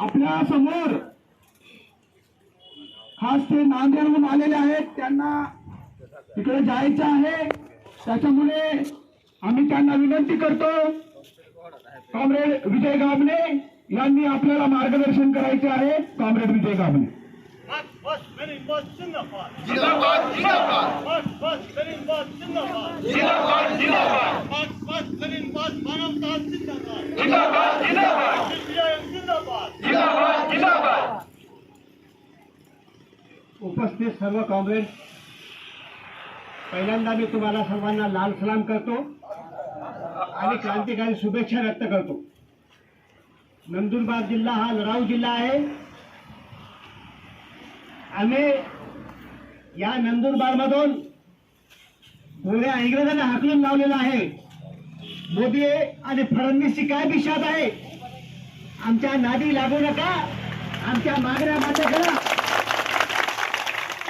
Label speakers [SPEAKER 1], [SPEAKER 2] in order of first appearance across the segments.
[SPEAKER 1] आपल्यासमोर खास ते नांदेडहून आलेले आहेत. त्यांना तिकडे जायचं आहे. त्याच्यामुळे आम्ही त्यांना विनंती करतो. कॉम्रेड विजय गाबणे यांनी आपल्याला मार्गदर्शन करायचे आहे. कॉम्रेड विजय गाबणे.
[SPEAKER 2] उपस्थित सर्व काँग्रेस. पहिल्यांदा मी तुम्हाला सर्वांना लाल सलाम करतो आणि क्रांतिकारी शुभेच्छा व्यक्त करतो. नंदुरबार जिल्हा हा लढाऊ जिल्हा आहे. आम्ही या नंदुरबारमधून गोऱ्या इंग्रजांना हाकलून लावलेला आहे. मोदी आणि फडणवीसची काय विषाद आहे? आमच्या नादी लागू नका. आमच्या मागण्या मात्र करा.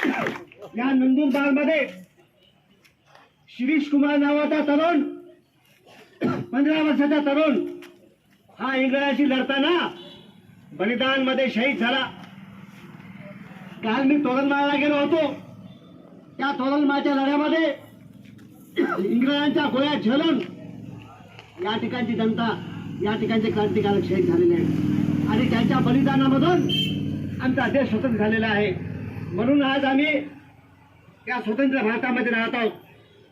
[SPEAKER 2] या नंदुरबारमध्ये शिरीष कुमार नावाचा तरुण पंधरा वर्षाचा तरुण हा इंग्रजाशी लढताना बलिदानमध्ये शहीद झाला. काल मी तोरणमाळला गेलो होतो. त्या तोरणमाळच्या लढ्यामध्ये इंग्रजांच्या गोळ्या झेलून या ठिकाणची जनता या ठिकाणचे क्रांतिकारक शहीद झालेले आहेत. आणि त्यांच्या बलिदानामधून आमचा देश स्वतंत्र झालेला आहे. म्हणून आज आम्ही या स्वतंत्र भारतामध्ये राहत आहोत.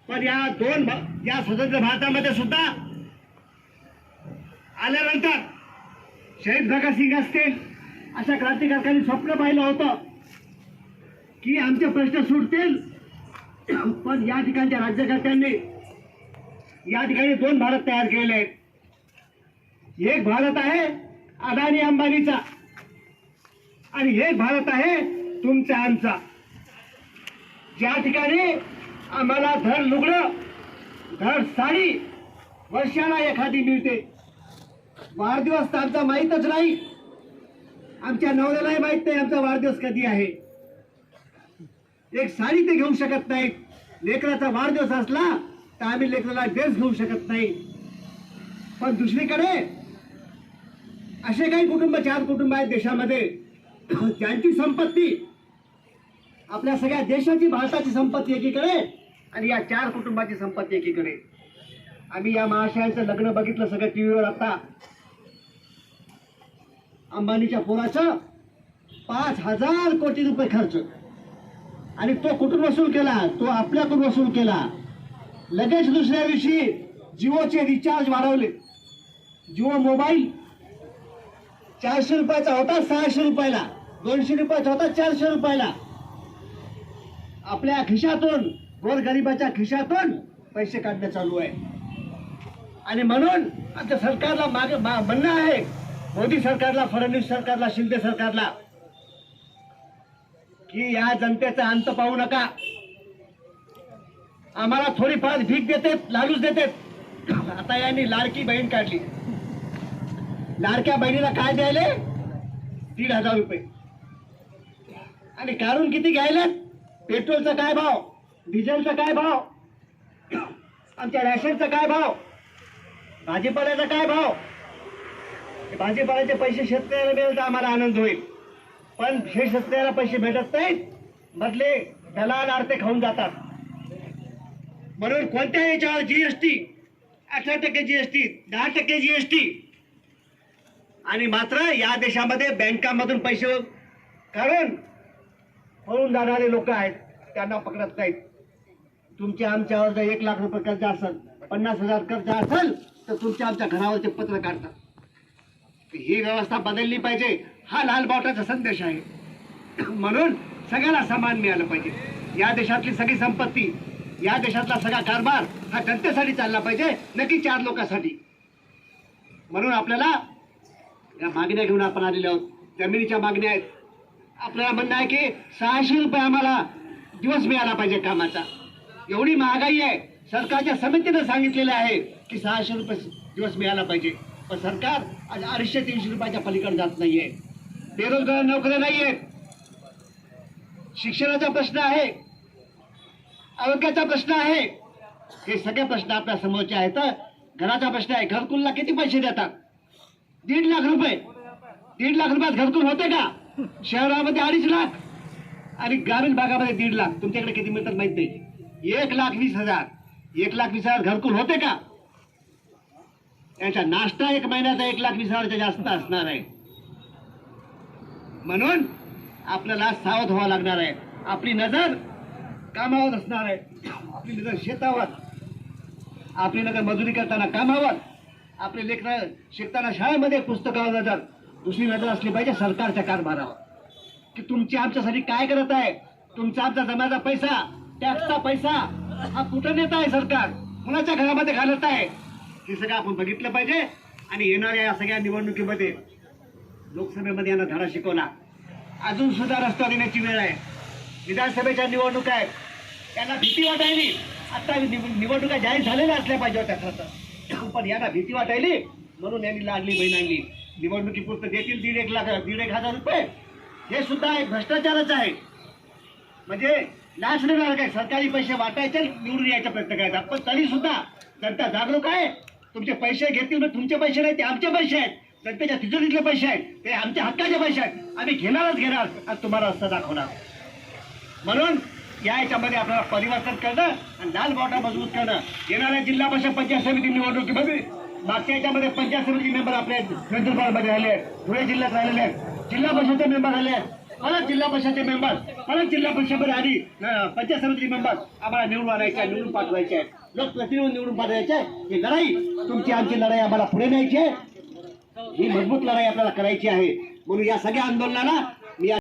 [SPEAKER 2] पण या दोन या स्वतंत्र भारतामध्ये सुद्धा आल्यानंतर शहीद भगतसिंग असतील अशा क्रांतिकारकांनी स्वप्न पाहिलं होतं की आमचे प्रश्न सुटतील. पण या ठिकाणच्या राज्यकर्त्यांनी या ठिकाणी दोन भारत तयार केले आहेत. एक भारत आहे अदानी अंबानीचा आणि एक भारत आहे तुमचा आमचा. ज्या ठिकाणी आम्हाला धर लुगडं धर साडी वर्षाला एखादी मिळते. वाढदिवस तर आमचा माहीतच नाही. आमच्या नवऱ्यालाही माहीत नाही आमचा वाढदिवस कधी आहे. एक साडी ते घेऊ शकत नाहीत लेकराचा वाढदिवस असला तर आम्ही लेकराला ड्रेस घेऊ शकत नाही. पण दुसरीकडे असे काही कुटुंब चार कुटुंब आहेत देशामध्ये. ज्यांची संपत्ती आपल्या सगळ्या देशाची भारताची संपत्ती एकीकडे आणि या चार कुटुंबाची संपत्ती एकीकडे. आम्ही या महाशयांचं लग्न बघितलं सगळं टीव्हीवर आता. अंबानीच्या पोराचं पाच हजार कोटी रुपये खर्च. आणि तो कुठून वसूल केला? तो आपल्याकडून वसूल केला. लगेच दुसऱ्या दिवशी जिओचे रिचार्ज वाढवले. जिओ मोबाईल चारशे रुपयाचा होता सहाशे रुपयाला. दोनशे रुपयाचा होता चारशे रुपयाला. आपल्या खिशातून गोरगरिबाच्या खिशातून पैसे काढणं चालू आहे. आणि म्हणून आमच्या सरकारला मागे मा- म्हणणं आहे मोदी सरकारला फडणवीस सरकारला शिंदे सरकारला की या जनतेचा अंत पाहू नका. आम्हाला थोडीफार भीक देतेत लालूच देतेत. आता यांनी लाडकी बहीण काढली. लाडक्या बहिणीला काय द्यायले? दीड हजार रुपये. आणि काढून किती घ्यायला पेट्रोलचा काय भाव? डिझेलचा काय भाव? आमच्या रॅशनचा काय भाव? भाजीपाल्याचा काय भाव? भाजीपाल्याचे पैसे शेतकऱ्याला मिळेल तर आम्हाला आनंद होईल. पण हे शेतकऱ्याला पैसे भेटत नाहीत. मधले दलाल आरते खाऊन जातात. म्हणून कोणत्याही याच्यावर जीएसटी अठरा टक्के टी दहा टक्के जी एस टी आणि मात्र या देशामध्ये बँकामधून पैसे काढून पळून जाणारे लोक आहेत त्यांना पकडत नाहीत. तुमच्या आमच्यावर जर एक लाख रुपये कर्ज असेल पन्नास हजार कर्ज असेल तर तुमच्या आमच्या घरावरचे पत्र काढतात. ही व्यवस्था बदलली पाहिजे हा लाल बावटाचा संदेश आहे. म्हणून सगळ्याला समान मिळालं पाहिजे. या देशातली सगळी संपत्ती या देशातला सगळा कारभार हा जनतेसाठी चालला पाहिजे नक्की चार लोकांसाठी. म्हणून आपल्याला या मागण्या घेऊन आपण आलेलो आहोत. जमिनीच्या मागण्या आहेत. आपल्याला म्हणणं आहे की सहाशे रुपये आम्हाला दिवस मिळाला पाहिजे कामाचा. एवढी महागाई आहे. सरकारच्या समितीनं सांगितलेलं आहे की सहाशे रुपये दिवस मिळाला पाहिजे. पण सरकार आज अडीचशे तीनशे रुपयाच्या पलीकडे जात नाहीये. बेरोजगार नोकऱ्या नाही आहेत शिक्षणाचा प्रश्न आहे. आरोग्याचा प्रश्न आहे. हे सगळे प्रश्न आपल्या समोरचे आहेत. घराचा प्रश्न आहे. घरकुलला किती पैसे देतात? दीड लाख रुपये. दीड लाख रुपयात घरकुल होते का? शहरामध्ये अडीच लाख आणि ग्रामीण भागामध्ये दीड लाख. तुमच्याकडे किती मिळतात माहीत नाही. एक लाख वीस हजार. एक लाख वीस हजार घरकुल होते का? त्यांचा नाश्ता एक महिन्याचा एक लाख वीस हजारच्या जास्त असणार आहे. म्हणून आपल्याला सावध व्हावं लागणार आहे. आपली नजर कामावर असणार आहे. आपली नजर शेतावर. आपली नजर मजुरी करताना कामावर. आपले लेखन शिकताना शाळेमध्ये पुस्तकावर नजर दुसरी नजर असली पाहिजे सरकारच्या कारभारावर. की तुमची आमच्यासाठी काय करत आहे? तुमचा आमचा जमाचा पैसा टॅक्सचा पैसा हा कुठं नेत आहे सरकार? कुणाच्या घरामध्ये घालत आहे? हे सगळं आपण बघितलं पाहिजे. आणि येणाऱ्या या सगळ्या निवडणुकीमध्ये लोकसभेमध्ये यांना धडा शिकवला. अजून सुद्धा रस्ता देण्याची वेळ आहे. विधानसभेच्या निवडणुका आहेत. त्यांना भीती वाटायली. आता निवडणुका जाहीर झालेल्या असल्या पाहिजे होत्या खरं तर. पण यांना भीती वाटायली. म्हणून यांनी लागली बहीण आणली. निवडणुकीपुरतं देतील दीड एक लाख दीड एक हजार रुपये? हे सुद्धा एक भ्रष्टाचारच आहे. म्हणजे नाचणार काय? सरकारी पैसे वाटायचे निवडून यायचा प्रयत्न करायचा. पण तरी सुद्धा जनता जागरूक आहे. तुमचे पैसे घेतील मग तुमचे पैसे नाही ते आमचे पैसे आहेत. जनतेच्या तिजोरीतले पैसे आहेत. ते आमच्या हक्काचे पैसे आहेत. आम्ही घेणारच घेणार. आणि तुम्हाला रस्ता दाखवणार. म्हणून या याच्यामध्ये आपल्याला परिवर्तन करणं आणि लाल बॉर्डर मजबूत करणं. येणाऱ्या जिल्हा परिषद पंचायत समिती निवडणुकीमध्ये मागच्या याच्यामध्ये पंचायत समिती मेंबर आपले नंदुरबारमध्ये राहिले आहेत, धुळे जिल्ह्यात राहिलेले आहेत. जिल्हा परिषदचे मेंबर आले आहेत. जिल्हा परिषदचे मेंबर अनेक जिल्हा परिषदेमध्ये आधी पंचायत समिती मेंबर आम्हाला निवडून आणायचे आहे निवडून पाठवायचे आहेत. लोकप्रतिनिधी निवडून पाठवायचे आहे ही लढाई तुमची आमची लढाई आम्हाला पुढे न्यायची आहे. ही मजबूत लढाई आपल्याला करायची आहे. म्हणून या सगळ्या आंदोलनाला